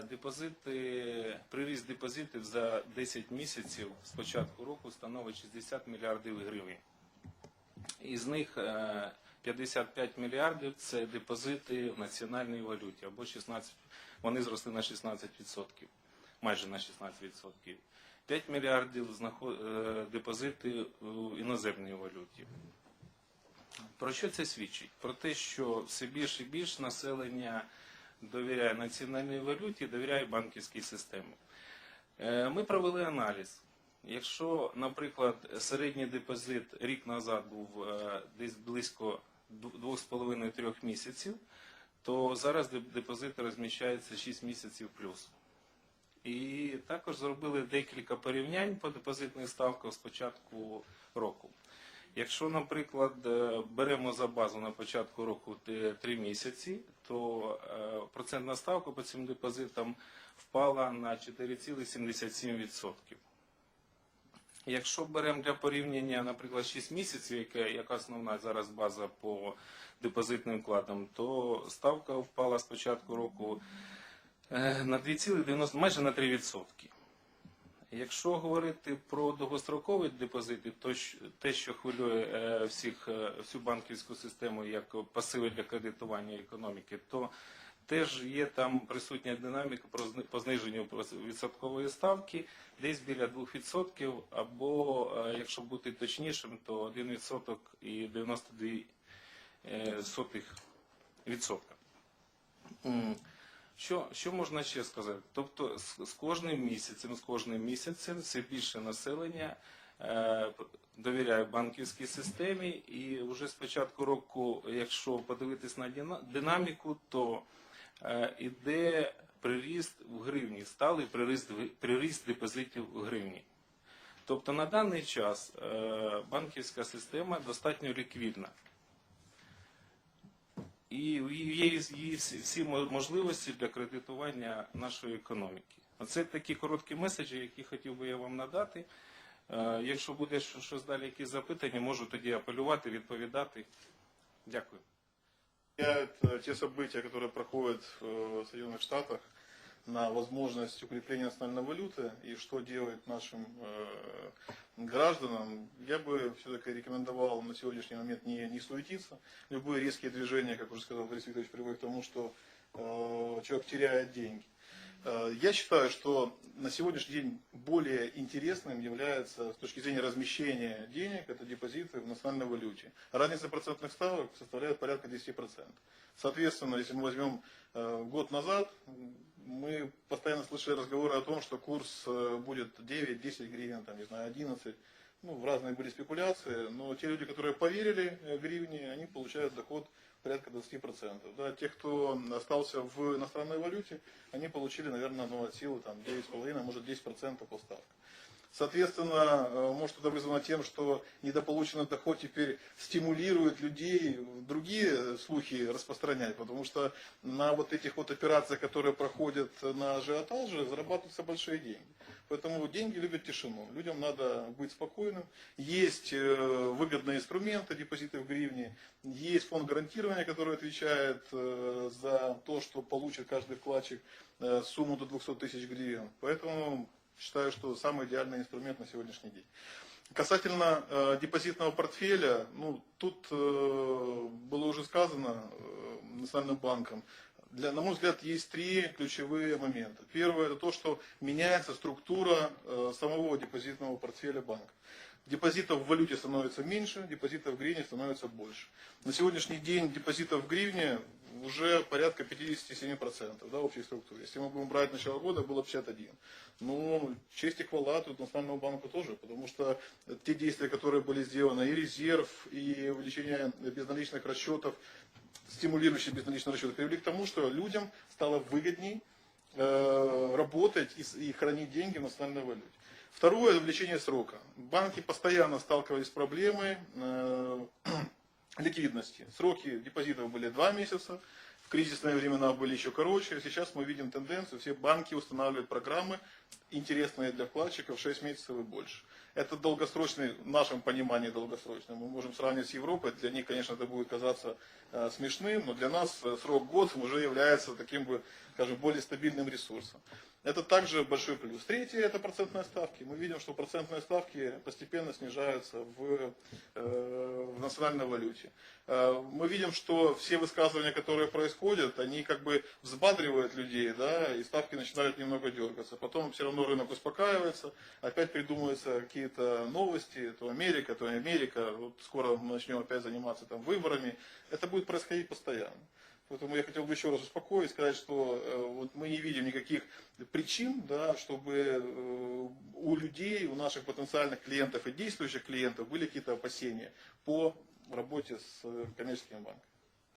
е, депозити, приріст депозитів за 10 місяців з початку року становить 60 мільярдів гривень. Із них е, 55 мільярдів це депозити в національній валюті, або 16, вони зросли на 16%, майже на 16%. 5 мільярдів е, депозити в іноземній валюті. Про що це свідчить? Про те, що все більше і більше населення довіряє національній валюті, довіряє банківській системі. Е, Ми провели аналіз. Якщо, наприклад, середній депозит рік назад був е, десь близько 2,5-3 місяців, то зараз деп- депозити розміщаються 6 місяців плюс. І також зробили декілька порівнянь по депозитних ставках з початку року. Якщо, наприклад, е, беремо за базу на початку року 3 місяці, то е, процентна ставка по цим депозитам впала на 4,77%. Якщо беремо для порівняння, наприклад, 6 місяців, яка, основна зараз база по депозитним вкладам, то ставка впала з початку року е, на 2,90, майже на 3%. Якщо говорити про довгострокові депозити, то те, що хвилює е, всіх, е, всю банківську систему як пасиви для кредитування економіки, то теж є там присутня динаміка по зниженню відсоткової ставки десь біля 2%, або, е, якщо бути точнішим, то 1% і 92 Що, що можна ще сказати? Тобто з, з кожним місяцем, з кожним місяцем все більше населення е, довіряє банківській системі, і вже з початку року, якщо подивитись на динаміку, то е, іде приріст в гривні, сталий приріст, приріст депозитів в гривні. Тобто на даний час е, банківська система достатньо ліквідна І є є всі всі мо- можливості для кредитування нашої економіки. Оце такі короткі меседжі, які хотів би я вам надати. Е, Якщо буде щ- щось далі, якісь запитання, можу тоді апелювати, відповідати. Дякую. влияют э, те события, которые проходят э, в Соединенных Штатах на возможность укрепления национальной валюты и что делать нашим э, гражданам, я бы все-таки рекомендовал на сегодняшний момент не, не суетиться. Любые резкие движения, как уже сказал Борис Викторович, приводят к тому, что э, человек теряет деньги. Э, Я считаю, что на сегодняшний день более интересным является с точки зрения размещения денег, это депозиты в национальной валюте. Разница процентных ставок составляет порядка 10%. Соответственно, если мы возьмем э, год назад, мы постоянно слышали разговоры о том, что курс э, будет 9-10 гривен, там, не знаю, 11. Ну, в разные были спекуляции, но те люди, которые поверили э, гривне, они получают доход порядка 20%. Да, те, кто остался в иностранной валюте, они получили, наверное, ну, от силы там, 9,5, может 10% по ставкам. Соответственно, э, может это вызвано тем, что недополученный доход теперь стимулирует людей другие слухи распространять, потому что на вот этих вот операциях, которые проходят на ажиотаже, зарабатываются большие деньги. Поэтому деньги любят тишину, людям надо быть спокойным. Есть э, выгодные инструменты, депозиты в гривне, есть фонд гарантирования, который отвечает э, за то, что получит каждый вкладчик сумму до 200 тысяч гривен. Поэтому считаю, что самый идеальный инструмент на сегодняшний день. Касательно э, депозитного портфеля, ну, тут э, было уже сказано э, Национальным банком, для, на мой взгляд, есть три ключевые момента. Первое, это то, что меняется структура э, самого депозитного портфеля банка. Депозитов в валюте становится меньше, депозитов в гривне становится больше. На сегодняшний день депозитов в гривне уже порядка 57% да, общей структуры. Если мы будем брать начало года, было 51. Ну, честь и хвала тут Национальному банку тоже, потому что те действия, которые были сделаны, и резерв, и увеличение безналичных расчетов, стимулирующие безналичные расчеты, привели к тому, что людям стало выгодней э, работать и, и хранить деньги в национальной валюте. Второе, увеличение срока. Банки постоянно сталкивались с проблемой э, ликвидности. Сроки депозитов были 2 месяца, в кризисные времена были еще короче. Сейчас мы видим тенденцию, все банки устанавливают программы интересные для вкладчиков 6 месяцев и больше. Это долгосрочный, в нашем понимании долгосрочный. Мы можем сравнивать с Европой. Для них, конечно, это будет казаться э, смешным, но для нас э, срок год уже является таким бы, скажем, более стабильным ресурсом. Это также большой плюс. Третье – это процентные ставки. Мы видим, что процентные ставки постепенно снижаются в, э, в национальной валюте. Э, мы видим, что все высказывания, которые происходят, они как бы взбадривают людей, да, и ставки начинают немного дергаться. Потом все равно рынок успокаивается, опять придумываются какие-то новости, то Америка, то Америка. Вот скоро мы начнем опять заниматься там выборами. Это будет происходить постоянно. Поэтому я хотел бы еще раз успокоить, сказать, что э, вот мы не видим никаких причин, да, чтобы э, у людей, у наших потенциальных клиентов и действующих клиентов были какие-то опасения по работе с коммерческими банками.